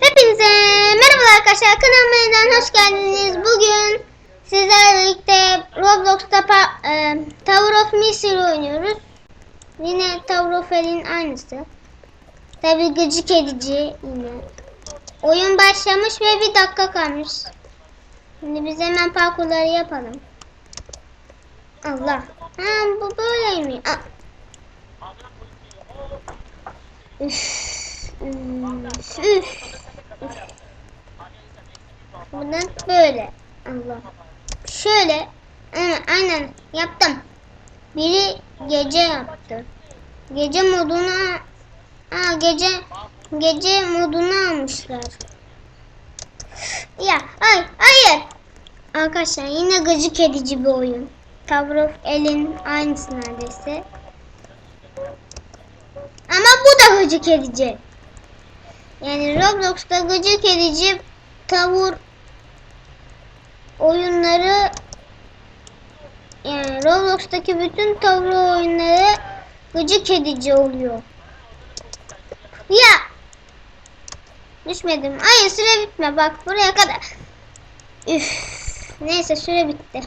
Hepinize merhaba arkadaşlar kanalıma hoş geldiniz. Bugün sizlerle birlikte Roblox'ta e, Tower of Mystery oynuyoruz. Yine Tower of Hell'in aynısı. Tabi gıcık edici yine. Oyun başlamış ve bir dakika kalmış. Şimdi biz hemen parkurları yapalım. Allah. Ha bu böyleymiş. Aa. Üf. Üf. Böyle. Allah. Şöyle. Aynen, aynen yaptım. Biri gece yaptı. Gece moduna Aa gece gece modunu almışlar. Ya ay hayır. Arkadaşlar yine gıcık edici bir oyun. Tower Elin aynısı neredeyse. Ama bu da gıcık edici. Yani Roblox'ta gıcık edici tavır oyunları yani Roblox'taki bütün tavır oyunları gıcık edici oluyor. Ya düşmedim. Hayır süre bitme bak buraya kadar. Üf. Neyse süre bitti.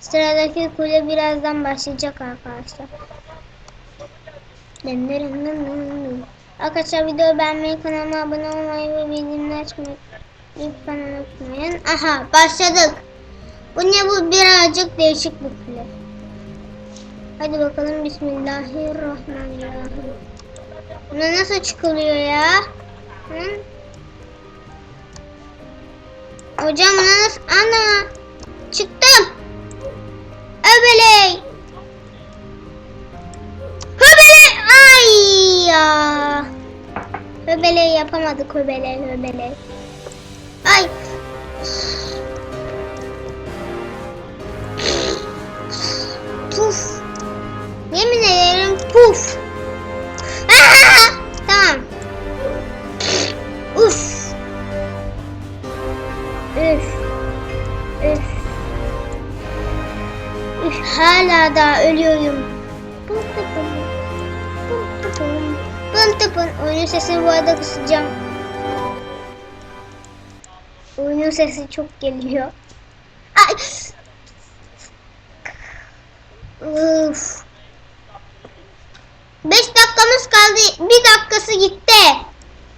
Sıradaki kule birazdan başlayacak arkadaşlar. Arkadaşlar videoyu beğenmeyi, kanalıma abone olmayı ve bildirimleri açmayı lütfen unutmayın. Aha başladık. Bu ne bu birazcık değişik bir kule. Hadi bakalım Bismillahirrahmanirrahim. Buna nasıl çıkılıyor ya? Hı? Hocam buna nasıl? Ana! Çıktım! Öbeley! Höbele yapamadık höbele höbele. Ay! Puf! Yemin ederim puf! Aa! Tamam. Uf! Üf! Üf! Üf! Hala da ölüyorum. Pum tıpın. Tıpın. Oyunun sesini bu arada kısacağım. Oyunun sesi çok geliyor. Ay! Uf. Beş dakikamız kaldı. Bir dakikası gitti.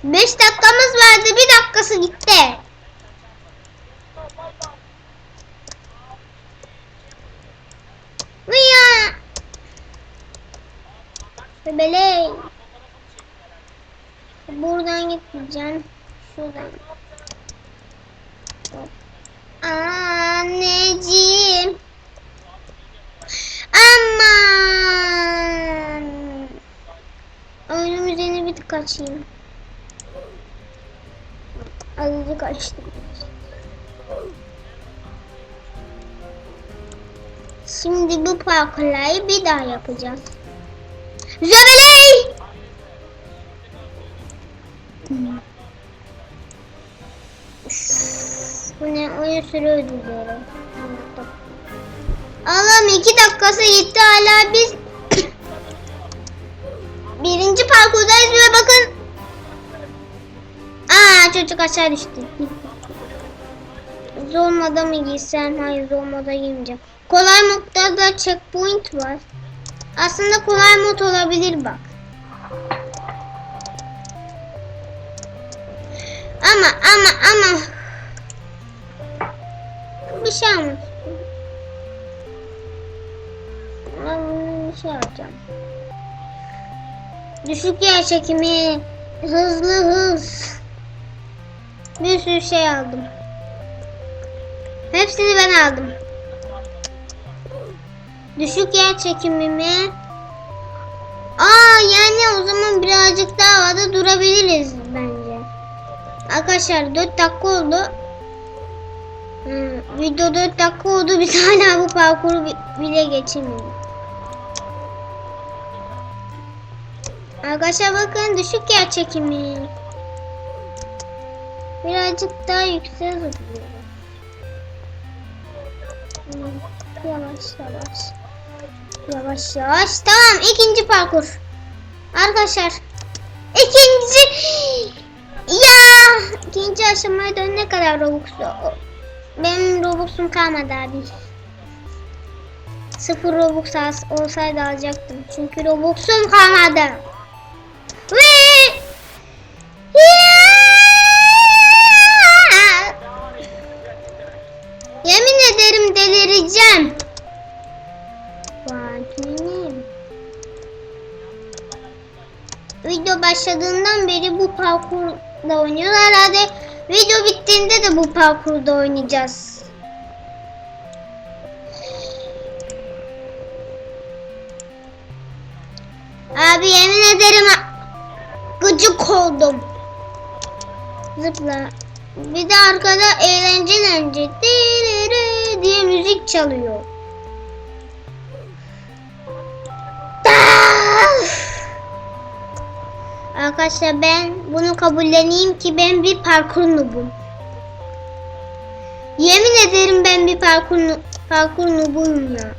Beş dakikamız vardı. Bir dakikası gitti. Vıya. Bebeley. Buradan gitmeyeceğim. Şuradan. Anneciğim. Aman. Oyunun üzerine bir tık açayım. Azıcık açtım. Şimdi bu parkurları bir daha yapacağız. Bu ne oyun süre ödülleri. Allah'ım iki dakikası gitti hala biz birinci parkurdayız ve bakın Aa çocuk aşağı düştü. Zor moda mı giysem? Hayır zor moda giymeyeceğim. Kolay modda da checkpoint var. Aslında kolay mod olabilir bak. Ama ama bir şey bunu bir şey alacağım. Düşük yer çekimi, hızlı hız. Bir sürü şey aldım. Hepsini ben aldım. Düşük yer çekimimi. Aa yani o zaman birazcık daha havada durabiliriz. Arkadaşlar 4 dakika oldu. Hmm, video 4 dakika oldu. Biz hala bu parkuru bi- bile geçemedik. Arkadaşlar bakın düşük yer çekimi. Birazcık daha yüksek zıplıyorum. Hmm, Yavaş yavaş. Yavaş yavaş. Tamam ikinci parkur. Arkadaşlar. ikinci aşamaya dön ne kadar Robux benim Robux'um kalmadı abi. Sıfır Robux olsaydı alacaktım. Çünkü Robux'um kalmadı. Ve Yemin ederim delireceğim. Vakinim. Video başladığından beri bu parkurda oynuyorlar. Hadi video bittiğinde de bu parkurda oynayacağız. Abi yemin ederim gıcık oldum. Zıpla. Bir de arkada eğlencelence diriri diye müzik çalıyor. Arkadaşlar ben bunu kabulleneyim ki ben bir parkur noobum. Yemin ederim ben bir parkur, parkur noobuyum ya.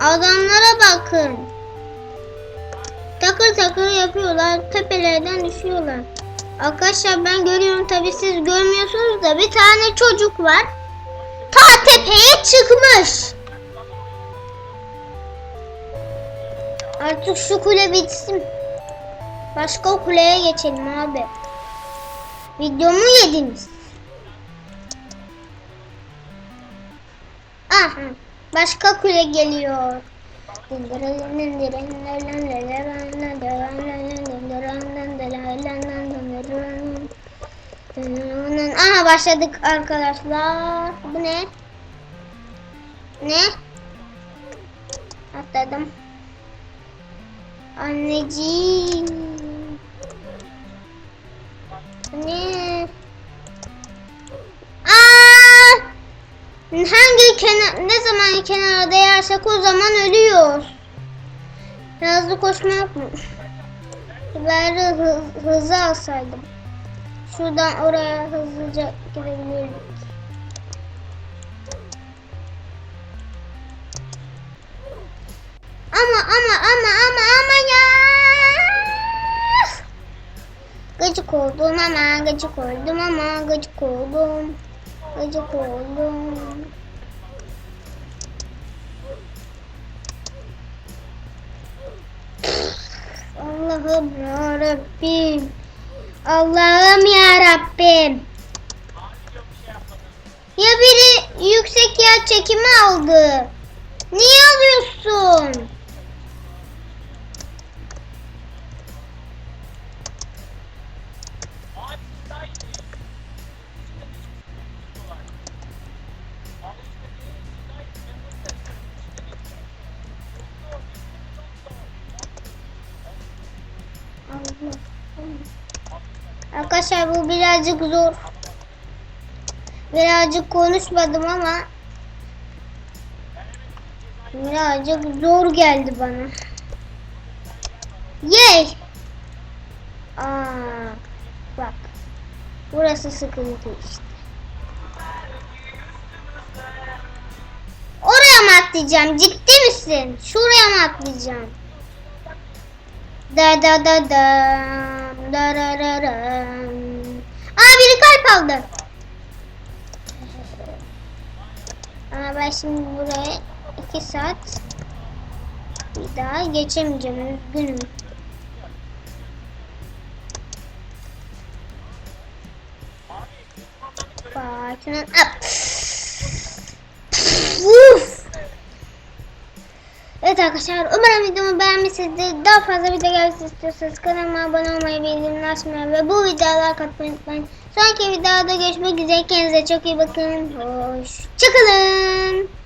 Adamlara bakın. Takır takır yapıyorlar. Tepelerden düşüyorlar. Arkadaşlar ben görüyorum tabi siz görmüyorsunuz da bir tane çocuk var. Ta tepeye çıkmış. Artık şu kule bitsin. Başka kuleye geçelim abi. Videomu yediniz. Aha. Başka kule geliyor. Aha başladık arkadaşlar. Bu ne? Ne? Atladım. Anneciğim. Hangi kenar ne zaman kenara değersek o zaman ölüyoruz. Hızlı koşma yok mu? Bari hı, hızlı alsaydım. Şuradan oraya hızlıca gidebilirdik. Ama ama ama ama ama ya. Gıcık oldum ama gıcık oldum ama gıcık oldum. Gıcık oldum. Allah'ım ya Rabbim. Allah'ım ya. Ya biri yüksek yer çekimi aldı. Niye alıyorsun? Arkadaşlar bu birazcık zor. Birazcık konuşmadım ama birazcık zor geldi bana. Yey! Aa, bak. Burası sıkıntı işte. Oraya mı atlayacağım? Ciddi misin? Şuraya mı atlayacağım? Da da da da da da da da. Aa biri kalp aldı. Ama ben şimdi buraya iki saat bir daha geçemeyeceğim üzgünüm. Bakın. Uf. Evet arkadaşlar umarım videomu beğenmişsinizdir. Daha fazla video gelmesi istiyorsanız kanalıma abone olmayı, bildirimleri açmayı ve bu videoya like atmayı unutmayın. Sonraki videoda görüşmek üzere. Kendinize çok iyi bakın. Hoşçakalın.